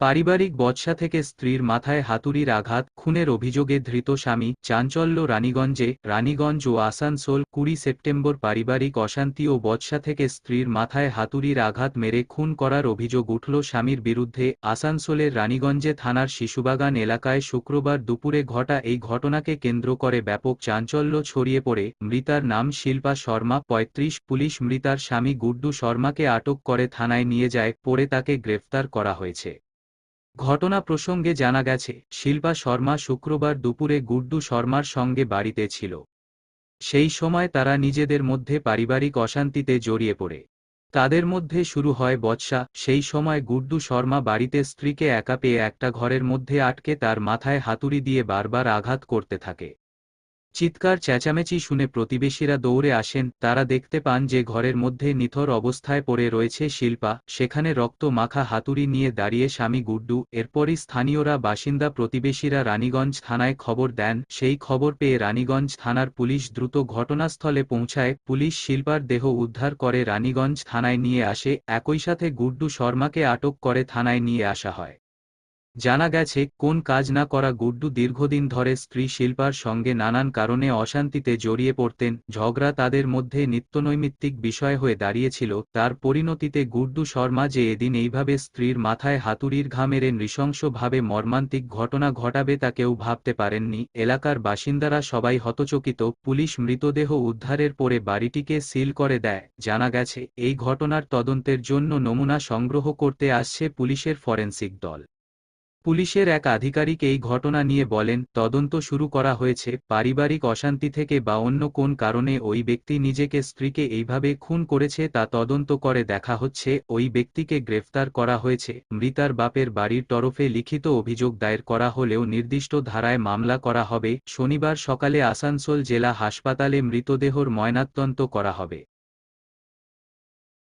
পারিবারিক বচসা থেকে স্ত্রীর মাথায় হাতুড়ির আঘাত, খুনের অভিযোগে ধৃত স্বামী, চাঞ্চল্য রানীগঞ্জে, রানীগঞ্জ ও আসানসোল, কুড়ি সেপ্টেম্বর পারিবারিক অশান্তি ও বচসা থেকে স্ত্রীর মাথায় হাতুড়ির আঘাত মেরে খুন করার অভিযোগ উঠল স্বামীর বিরুদ্ধে। আসানসোলের রানীগঞ্জে থানার শিশুবাগান এলাকায় শুক্রবার দুপুরে ঘটা এই ঘটনাকে কেন্দ্র করে ব্যাপক চাঞ্চল্য ছড়িয়ে পড়ে। মৃতার নাম শিল্পা শর্মা, পঁয়ত্রিশ, পুলিশ মৃতার স্বামী গুড্ডু শর্মাকে আটক করে থানায় নিয়ে যায়, পরে তাকে গ্রেফতার করা হয়েছে। ঘটনা প্রসঙ্গে জানা গেছে, শিল্পা শর্মা শুক্রবার দুপুরে গুড্ডু শর্মার সঙ্গে বাড়িতে ছিল। সেই সময় তারা নিজেদের মধ্যে পারিবারিক অশান্তিতে জড়িয়ে পড়ে। তাদের মধ্যে শুরু হয় বৎসা সেই সময় গুড্ডু শর্মা বাড়িতে স্ত্রীকে একা পেয়ে একটা ঘরের মধ্যে আটকে তার মাথায় হাতুড়ি দিয়ে বারবার আঘাত করতে থাকে। চিৎকার চেঁচামেচি শুনে প্রতিবেশীরা দৌড়ে আসেন, তারা দেখতে পান যে ঘরের মধ্যে নিথর অবস্থায় পড়ে রয়েছে শিল্পা, সেখানে রক্ত মাখা হাতুড়ি নিয়ে দাঁড়িয়ে স্বামী গুড্ডু, এরপরই স্থানীয়রা বাসিন্দা প্রতিবেশীরা রানীগঞ্জ থানায় খবর দেন, সেই খবর পেয়ে রানীগঞ্জ থানার পুলিশ দ্রুত ঘটনাস্থলে পৌঁছায়, পুলিশ শিল্পার দেহ উদ্ধার করে রানীগঞ্জ থানায় নিয়ে আসে, একই সাথে গুড্ডু শর্মাকে আটক করে থানায় নিয়ে আসা হয়। জানা গেছে, কোন কাজ না করা গুড্ডু দীর্ঘদিন ধরে স্ত্রী শিল্পার সঙ্গে নানান কারণে অশান্তিতে জড়িয়ে পড়তেন, ঝগড়া তাদের মধ্যে নিত্যনৈমিত্তিক বিষয় হয়ে দাঁড়িয়েছিল, তার পরিণতিতে গুড্ডু শর্মা যে এদিন এইভাবে স্ত্রীর মাথায় হাতুড়ির ঘা মেরে নৃশংসভাবে মর্মান্তিক ঘটনা ঘটাবে তা কেউ ভাবতে পারেননি, এলাকার বাসিন্দারা সবাই হতচকিত, পুলিশ মৃতদেহ উদ্ধারের পরে বাড়িটিকে সিল করে দেয়, জানা গেছে, এই ঘটনার তদন্তের জন্য নমুনা সংগ্রহ করতে আসছে পুলিশের ফরেন্সিক দল। পুলিশের এক আধিকারিক এই ঘটনা নিয়ে বলেন, তদন্ত শুরু করা হয়েছে, পারিবারিক অশান্তি থেকে বা অন্য কোন কারণে ওই ব্যক্তি নিজেকে স্ত্রীকে এইভাবে খুন করেছে তা তদন্ত করে দেখা হচ্ছে, ওই ব্যক্তিকে গ্রেফতার করা হয়েছে, মৃতার বাপের বাড়ির তরফে লিখিত অভিযোগ দায়ের করা হলেও নির্দিষ্ট ধারায় মামলা করা হবে, শনিবার সকালে আসানসোল জেলা হাসপাতালে মৃতদেহর ময়নাতদন্ত করা হবে।